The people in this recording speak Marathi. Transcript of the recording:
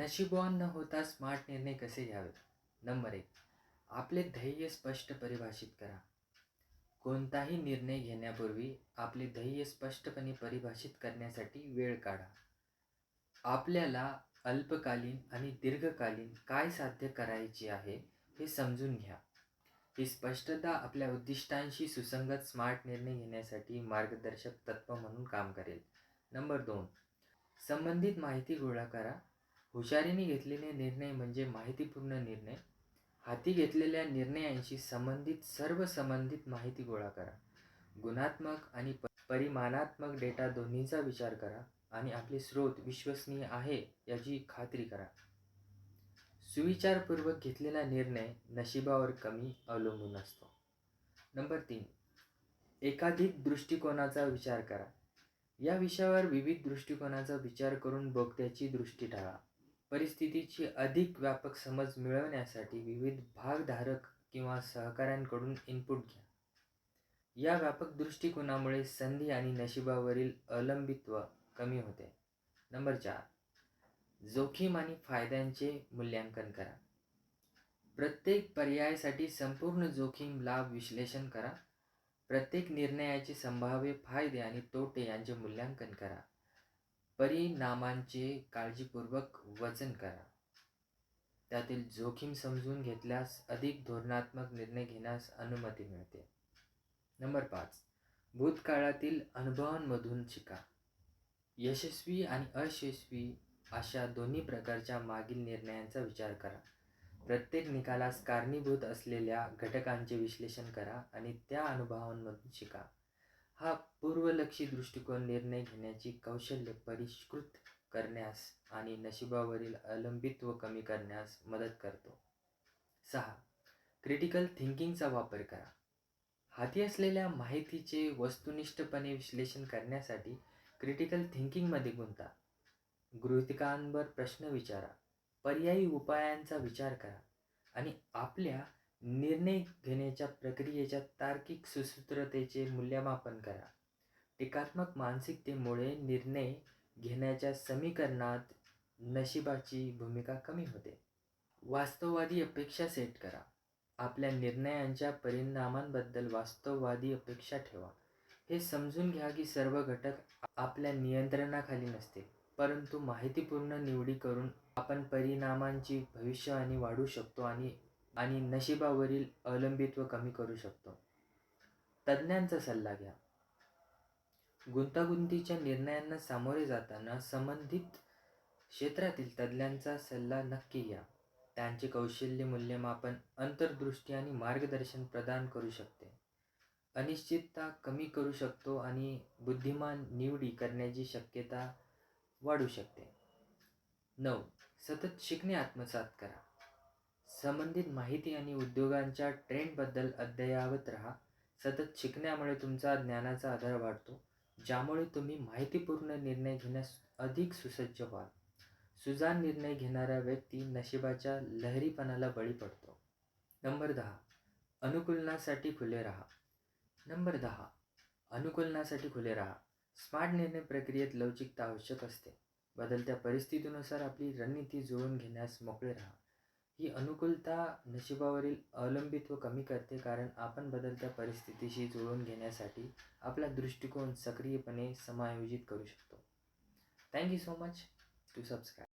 नशीबवान न होता स्मार्ट निर्णय कसे घ्यावेत? नंबर एक आपले ध्येय स्पष्ट परिभाषित करा. कोणताही निर्णय घेण्यापूर्वी आपले ध्येय स्पष्टपणे परिभाषित करण्यासाठी वेळ काढा. आपल्याला अल्पकालीन आणि दीर्घकालीन काय साध्य करायचे आहे हे समजून घ्या. ही स्पष्टता आपल्या उद्दिष्टांशी सुसंगत स्मार्ट निर्णय घेण्यासाठी मार्गदर्शक तत्व म्हणून काम करेल. नंबर दोन संबंधित माहिती गोळा करा. हुशारीने घेतलेले निर्णय म्हणजे माहितीपूर्ण निर्णय. हाती घेतलेल्या निर्णयांशी संबंधित सर्व संबंधित माहिती गोळा करा. गुणात्मक आणि परिमाणात्मक डेटा दोन्हीचा विचार करा आणि आपले स्रोत विश्वसनीय आहे याची खात्री करा. सुविचारपूर्वक घेतलेला निर्णय नशिबावर कमी अवलंबून असतो. नंबर तीन. एकाधिक दृष्टिकोनाचा विचार करा. या विषयावर विविध दृष्टिकोनाचा विचार करून बोगद्याची दृष्टी टाळा परिस्थितीची अधिक व्यापक समज मिळवण्यासाठी विविध भागधारक किंवा सहकाऱ्यांकडून इनपुट घ्या. या व्यापक दृष्टिकोनामुळे संधी आणि नशिबावरील अवलंबित्व कमी होते. नंबर चार जोखीम आणि फायद्यांचे मूल्यांकन करा. प्रत्येक पर्यायासाठी संपूर्ण जोखीम लाभ विश्लेषण करा. प्रत्येक निर्णयाचे संभाव्य फायदे आणि तोटे यांचे मूल्यांकन करा. परिणामांचे काळजीपूर्वक वजन करा. त्यातील जोखीम समजून घेतल्यास अधिक धोरणात्मक निर्णय घेण्यास अनुमती मिळते. नंबर पाच. भूतकाळातील अनुभवांमधून शिका. यशस्वी आणि अयशस्वी अशा दोन्ही प्रकारच्या मागील निर्णयांचा विचार करा. प्रत्येक निकालास कारणीभूत असलेल्या घटकांचे विश्लेषण करा आणि त्या अनुभवांमधून शिका. हा पूर्वलक्षी दृष्टिकोन निर्णय घेण्याची कौशल्य परिष्कृत करण्यास आणि नशिबावरील अवलंबित्व कमी करण्यास मदत करतो. सहा. क्रिटिकल थिंकिंगचा वापर करा. हाती असलेल्या माहितीचे वस्तुनिष्ठपणे विश्लेषण करण्यासाठी क्रिटिकल थिंकिंगमध्ये गुंता. गृहितकांवर प्रश्न विचारा. पर्यायी उपायांचा विचार करा. आणि आपल्या निर्णय घेण्याच्या प्रक्रियेच्या तार्किक सुसूत्रतेचे मूल्यमापन करा. टीकात्मक मानसिकतेमुळे निर्णय घेण्याच्या समीकरणात नशिबाची भूमिका कमी होते. वास्तववादी अपेक्षा सेट करा. आपल्या निर्णयांच्या परिणामांबद्दल वास्तववादी अपेक्षा ठेवा. हे समजून घ्या की सर्व घटक आपल्या नियंत्रणाखाली नसतील परंतु माहितीपूर्ण निवडी करून आपण परिणामांची भविष्यवाणी वाढू शकतो आणि आणि नशिबावरील अवलंबित्व कमी करू शकतो. तज्ज्ञांचा सल्ला घ्या. गुंतागुंतीच्या निर्णयांना सामोरे जाताना संबंधित क्षेत्रातील तज्ज्ञांचा सल्ला नक्की घ्या. त्यांचे कौशल्य मूल्यमापन अंतर्दृष्टी आणि मार्गदर्शन प्रदान करू शकते. अनिश्चितता कमी करू शकतो आणि बुद्धिमान निवडी करण्याची शक्यता वाढू शकते. नऊ. सतत शिकणे आत्मसात करा. संबंधित माहिती आणि उद्योगांच्या ट्रेंडबद्दल अद्ययावत राहा. सतत शिकण्यामुळे तुमचा ज्ञानाचा आधार वाढतो ज्यामुळे तुम्ही माहितीपूर्ण निर्णय घेण्यास अधिक सुसज्ज व्हाल. सुजान निर्णय घेणारा व्यक्ती नशिबाच्या लहरीपणाला बळी पडतो. नंबर दहा अनुकूलनासाठी खुले राहा. नंबर दहा अनुकूलनासाठी खुले राहा. स्मार्ट निर्णय प्रक्रियेत लवचिकता आवश्यक असते. बदलत्या परिस्थितीनुसार आपली रणनीती जुळवून घेण्यास मोकळे राहा. ही अनुकूलता नशिबावरील अवलंबित्व कमी करते कारण आपण बदलत्या परिस्थितीशी जुळवून घेण्यासाठी आपला दृष्टिकोन सक्रियपणे समायोजित करू शकतो. Thank you so much to subscribe